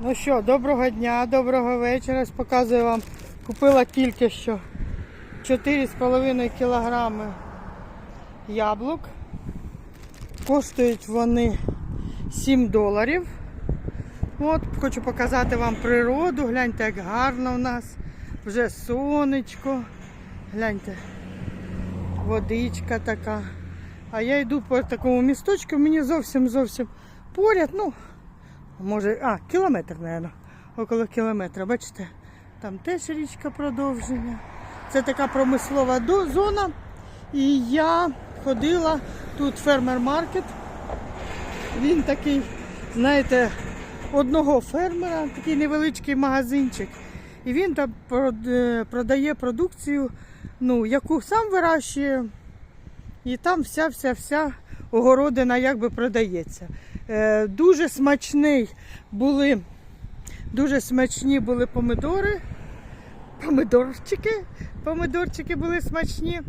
Ну що, доброго дня, доброго вечора. Показую вам. Купила тільки що 4,5 кілограми яблук. Коштують вони 7 доларів. От, хочу показати вам природу. Гляньте, як гарно у нас. Вже сонечко. Гляньте, водичка така. А я йду по такому місточку, мені зовсім зовсім поряд. Ну, може, а, кілометр, мабуть. Около кілометра. Бачите, там теж річка продовження. Це така промислова зона. І я ходила тут фермер-маркет. Він такий, знаєте, одного фермера, такий невеличкий магазинчик. І він там е, продає продукцію, ну, яку сам вирощує. І там вся вся вся огородина якби продається. Е, дуже смачний були, дуже смачні були помидори. Помидорчики. Помидорчики були смачні.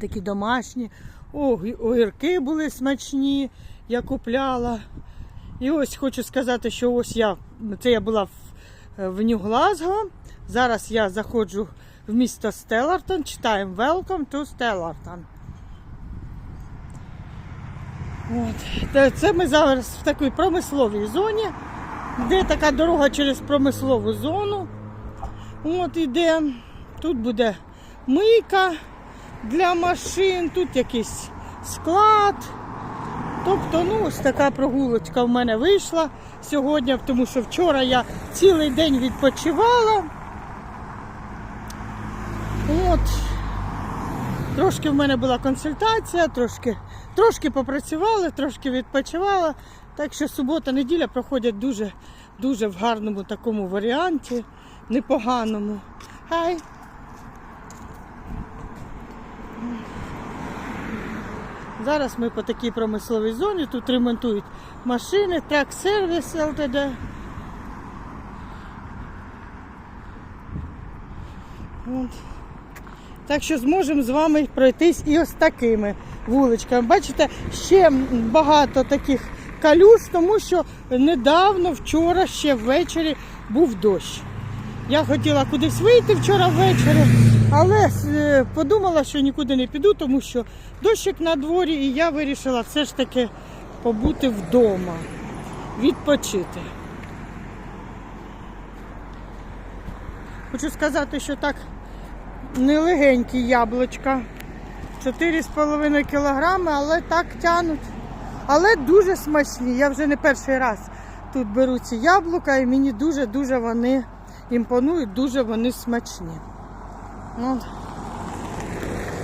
Такі домашні. Огі- Огірки були смачні, я купляла. І ось хочу сказати, що ось я, це я була в, в Нью-Глазго. Зараз я заходжу в місто Стеллартон, читаємо Welcome to Stellarton. От. Це ми зараз в такій промисловій зоні, де така дорога через промислову зону. От іде. Тут буде мийка для машин, тут якийсь склад. Тобто, ну, ось така прогулочка в мене вийшла сьогодні, тому що вчора я цілий день відпочивала. От. Трошки в мене була консультація, трошки, трошки попрацювала, трошки відпочивала. Так що субота, неділя проходять дуже, дуже в гарному такому варіанті, непоганому. Хай. Зараз ми по такій промисловій зоні, тут ремонтують машини, трак сервіс ЛТД. От. Так що зможемо з вами пройтись і ось такими вуличками. Бачите, ще багато таких калюж, тому що недавно, вчора, ще ввечері був дощ. Я хотіла кудись вийти вчора ввечері, але е, подумала, що нікуди не піду, тому що дощик на дворі, і я вирішила все ж таки побути вдома, відпочити. Хочу сказати, що так нелегенькі яблучка. 4,5 кілограми, але так тянуть. Але дуже смачні. Я вже не перший раз тут беру ці яблука і мені дуже-дуже вони імпонують, дуже вони смачні. Ну,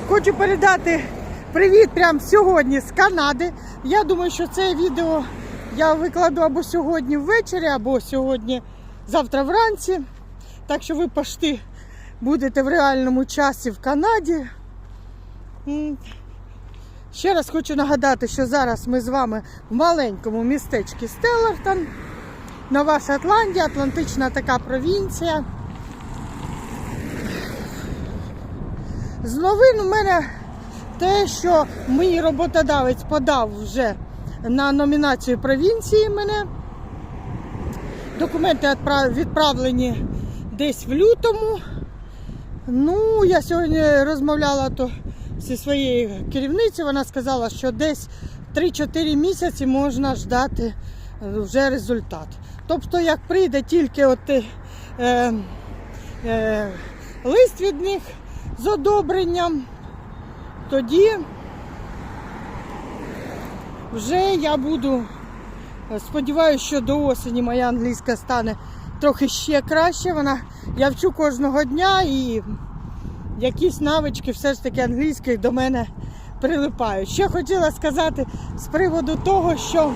Хочу передати привіт прямо сьогодні з Канади. Я думаю, що це відео я викладу або сьогодні ввечері, або сьогодні завтра вранці. Так що ви пошти будете в реальному часі в Канаді. Ще раз хочу нагадати, що зараз ми з вами в маленькому містечку Стеллартон. Нова Шотландія, Атлантична така провінція. З новин у мене те, що мій роботодавець подав вже на номінацію провінції мене. Документи відправлені десь в лютому. Ну, я сьогодні розмовляла то зі своєю керівницею, вона сказала, що десь 3-4 місяці можна ждати е, вже результат. Тобто, як прийде тільки от, е, е, лист від них з одобренням, тоді вже я буду, е, сподіваюся, що до осені моя англійська стане трохи ще краще. Вона, я вчу кожного дня і якісь навички все ж таки англійської до мене прилипають. Ще хотіла сказати з приводу того, що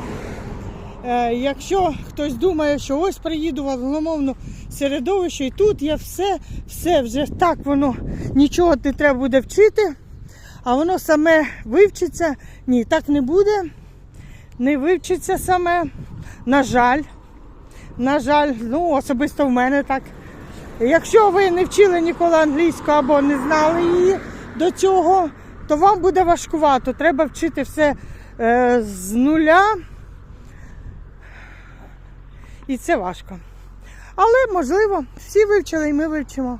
е, якщо хтось думає, що ось приїду в англомовну середовище, і тут я все, все вже так воно нічого не треба буде вчити, а воно саме вивчиться. Ні, так не буде. Не вивчиться саме. На жаль. На жаль, ну особисто в мене так. Якщо ви не вчили ніколи англійську або не знали її до цього, то вам буде важкувато. Треба вчити все е, з нуля. І це важко. Але можливо, всі вивчили і ми вивчимо.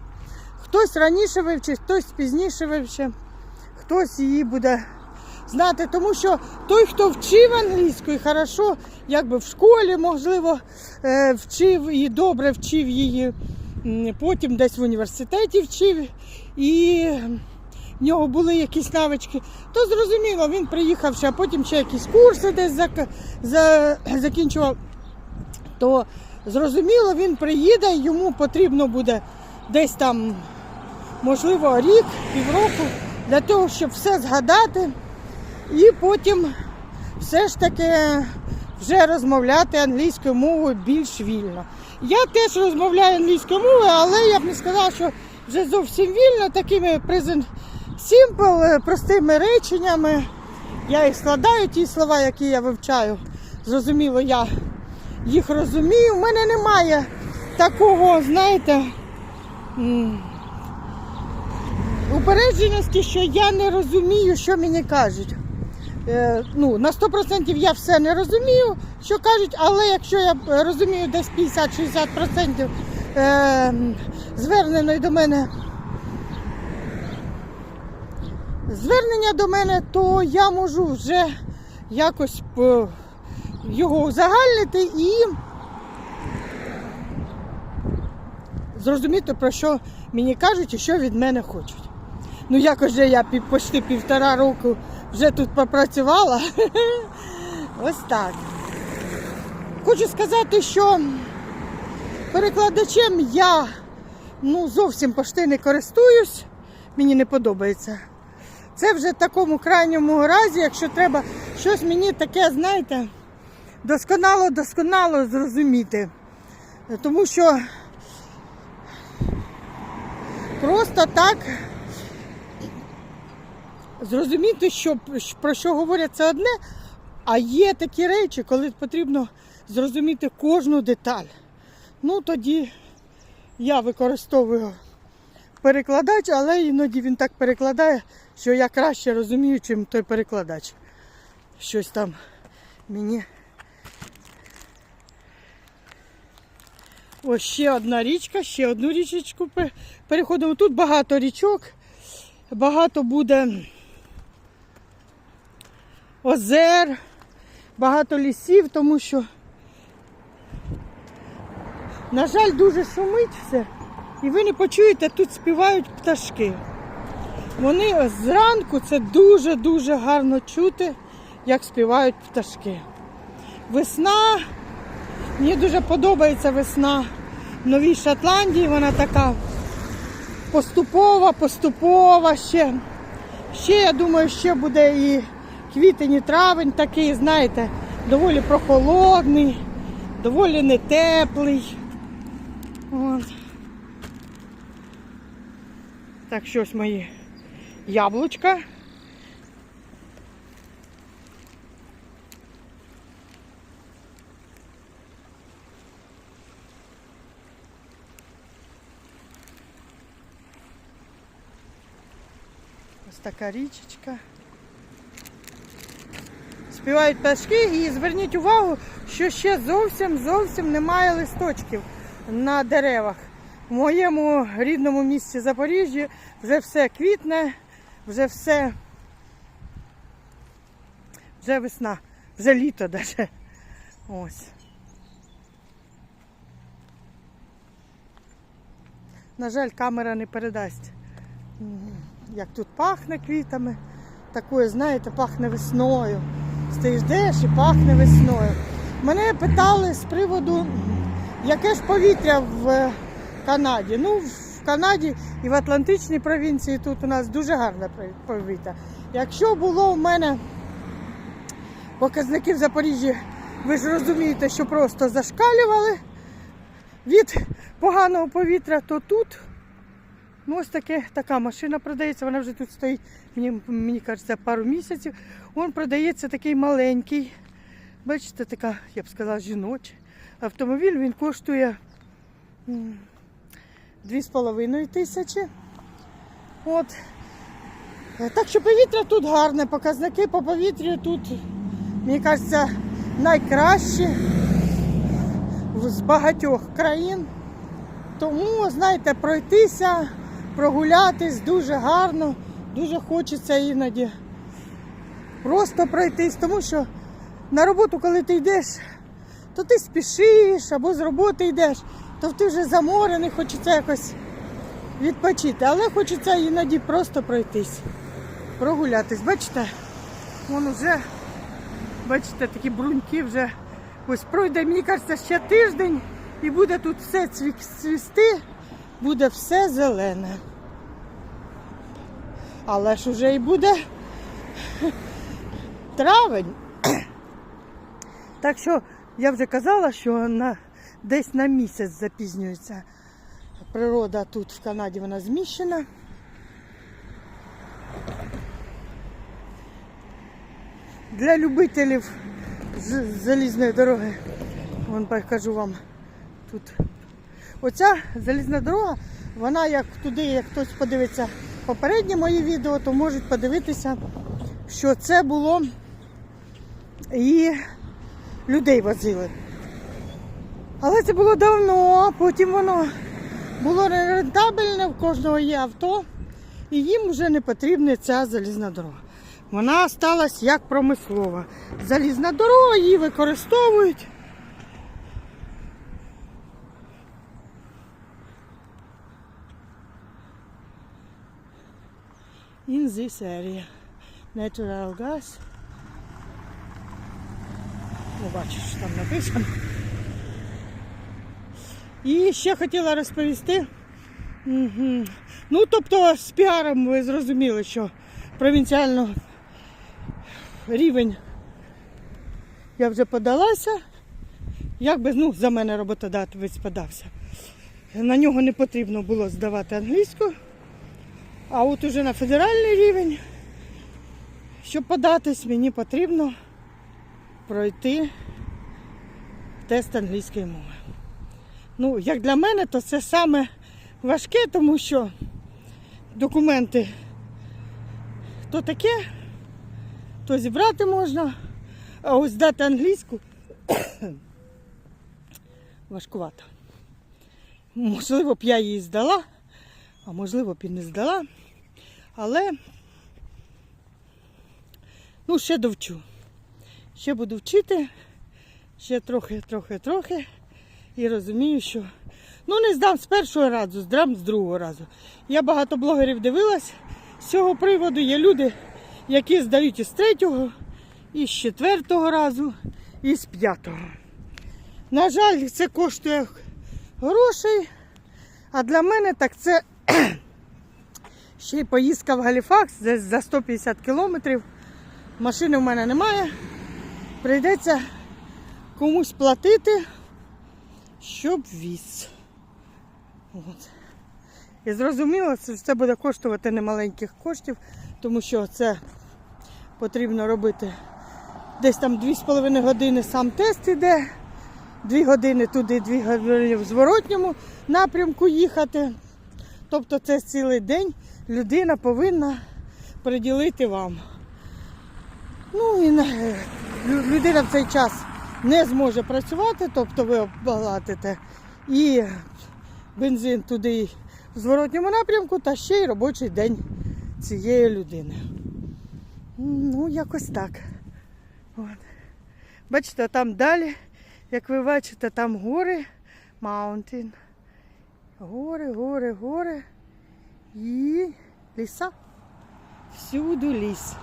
Хтось раніше вивчить, хтось пізніше вивчить, хтось її буде знати. Тому що той, хто вчив англійську і хорошо, якби в школі, можливо, е, вчив і добре вчив її, потім десь в університеті вчив, і в нього були якісь навички, то зрозуміло, він приїхавши, а потім ще якісь курси десь зак- за- закінчував то зрозуміло, він приїде, йому потрібно буде десь там, можливо, рік, півроку для того, щоб все згадати, і потім все ж таки вже розмовляти англійською мовою більш вільно. Я теж розмовляю англійською мовою, але я б не сказала, що вже зовсім вільно, такими present simple, е, простими реченнями. Я їх складаю, ті слова, які я вивчаю. Зрозуміло, я їх розумію. У мене немає такого, знаєте, упередженості, що я не розумію, що мені кажуть. Е, ну, на 100% я все не розумію, що кажуть, але якщо я розумію десь 50-60% е, зверненої до мене звернення до мене, то я можу вже якось е, його узагальнити і зрозуміти, про що мені кажуть і що від мене хочуть. Ну, якось же я почти півтора року вже тут попрацювала. Ось так. Хочу сказати, що перекладачем я ну, зовсім почти не користуюсь, мені не подобається. Це вже в такому крайньому разі, якщо треба щось мені таке, знаєте, досконало-досконало зрозуміти. Тому що просто так зрозуміти, що, про що говорять, це одне, а є такі речі, коли потрібно зрозуміти кожну деталь. Ну тоді я використовую перекладач, але іноді він так перекладає, що я краще розумію, чим той перекладач. Щось там мені. Ось ще одна річка, ще одну річечку переходимо. Тут багато річок, багато буде озер, багато лісів, тому що, на жаль, дуже шумить все. І ви не почуєте, тут співають пташки. Вони зранку це дуже-дуже гарно чути, як співають пташки. Весна, мені дуже подобається весна в Новій Шотландії. Вона така поступова, поступова ще. Ще, я думаю, ще буде і квітень, і травень такий, знаєте, доволі прохолодний, доволі не теплий. От. Так, що ось мої яблучка. Ось така річечка. Співають пташки і зверніть увагу, що ще зовсім зовсім немає листочків на деревах. В моєму рідному місті Запоріжжі вже все квітне, вже все, вже весна, вже літо даже. Ось. На жаль, камера не передасть, як тут пахне квітами. Такою, знаєте, пахне весною. Стоїш йдеш і пахне весною. Мене питали з приводу, яке ж повітря в Канаді. Ну, в Канаді і в Атлантичній провінції тут у нас дуже гарне повітря. Якщо було в мене показники в Запоріжжі, ви ж розумієте, що просто зашкалювали від поганого повітря, то тут ну, ось таке, така машина продається, вона вже тут стоїть, мені, мені кажеться, пару місяців. Він продається такий маленький. Бачите, така, я б сказала, жіночий автомобіль, він коштує м, 2,5 тисячі. От. Так що повітря тут гарне, показники по повітрю тут, мені кажеться, найкращі з багатьох країн. Тому, знаєте, пройтися, прогулятись дуже гарно, дуже хочеться іноді просто пройтись, тому що на роботу, коли ти йдеш, то ти спішиш або з роботи йдеш, то ти вже заморений, хочеться якось відпочити. Але хочеться іноді просто пройтись, прогулятись. Бачите, вон уже, бачите, такі бруньки вже ось пройде, мені кажеться, ще тиждень і буде тут все цві- цвісти, буде все зелене. Але ж уже і буде травень. Так що я вже казала, що на, десь на місяць запізнюється. Природа тут в Канаді вона зміщена. Для любителів залізної дороги, вон покажу вам тут. Оця залізна дорога, вона як туди, як хтось подивиться попереднє моє відео, то можуть подивитися, що це було і людей возили. Але це було давно, потім воно було нерентабельне, в кожного є авто, і їм вже не потрібна ця залізна дорога. Вона сталася як промислова. Залізна дорога, її використовують. In this area. Natural gas. Ну, бачиш, що там написано. І ще хотіла розповісти. Угу. Ну, тобто з піаром ви зрозуміли, що провінціально рівень я вже подалася. Як би ну, за мене роботодавець подався. На нього не потрібно було здавати англійську. А от уже на федеральний рівень, щоб податись, мені потрібно пройти тест англійської мови. Ну, як для мене, то це саме важке, тому що документи то таке, то зібрати можна, а ось здати англійську важкувато. Можливо б я її здала, а можливо б і не здала. Але ну, ще довчу. Ще буду вчити, ще трохи, трохи, трохи. І розумію, що ну не здам з першого разу, здам з другого разу. Я багато блогерів дивилась з цього приводу. Є люди, які здають із третього, і з четвертого разу, і з п'ятого. На жаль, це коштує грошей, а для мене так це ще й поїздка в Галіфакс десь за 150 кілометрів. Машини в мене немає. Прийдеться комусь платити, щоб віз. От. І зрозуміло, що це буде коштувати немаленьких коштів, тому що це потрібно робити десь там 2,5 години сам тест іде, 2 години туди, 2 години в зворотньому напрямку їхати. Тобто це цілий день людина повинна приділити вам. Ну і людина в цей час не зможе працювати, тобто ви оплатите і бензин туди в зворотньому напрямку, та ще й робочий день цієї людини. Ну, якось так. От. Бачите, там далі, як ви бачите, там гори, mountain. Гори, гори, гори і ліса. Всюду ліс.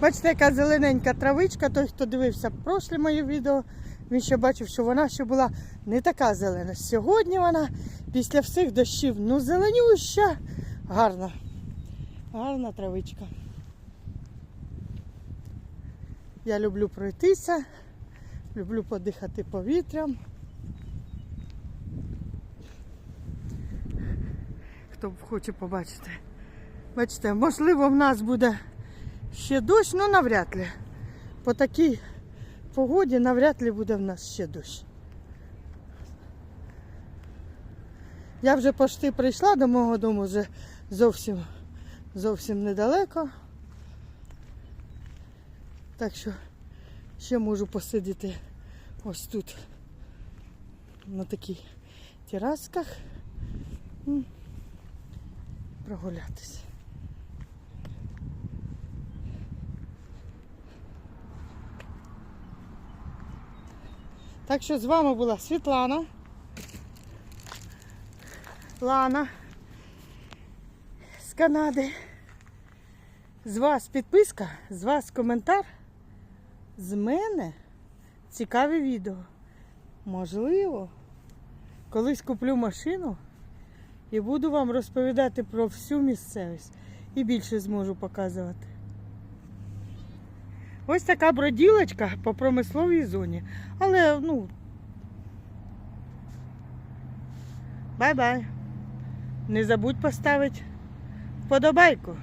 Бачите, яка зелененька травичка. Той, хто дивився прошле моє відео, він ще бачив, що вона ще була не така зелена. Сьогодні вона після всіх дощів, ну зеленюща, гарна. Гарна травичка. Я люблю пройтися, люблю подихати повітрям. Хто хоче побачити. Бачите, можливо, в нас буде ще дощ, але навряд ли. По такій погоді навряд ли буде в нас ще дощ. Я вже почти прийшла до мого дому, вже зовсім, зовсім недалеко. Так що ще можу посидіти ось тут на таких терасках м, прогулятися. Так що з вами була Світлана, Лана з Канади. З вас підписка, з вас коментар, з мене цікаві відео. Можливо, колись куплю машину і буду вам розповідати про всю місцевість і більше зможу показувати. Ось така броділочка по промисловій зоні. Але, ну. Бай-бай. Не забудь поставити вподобайку.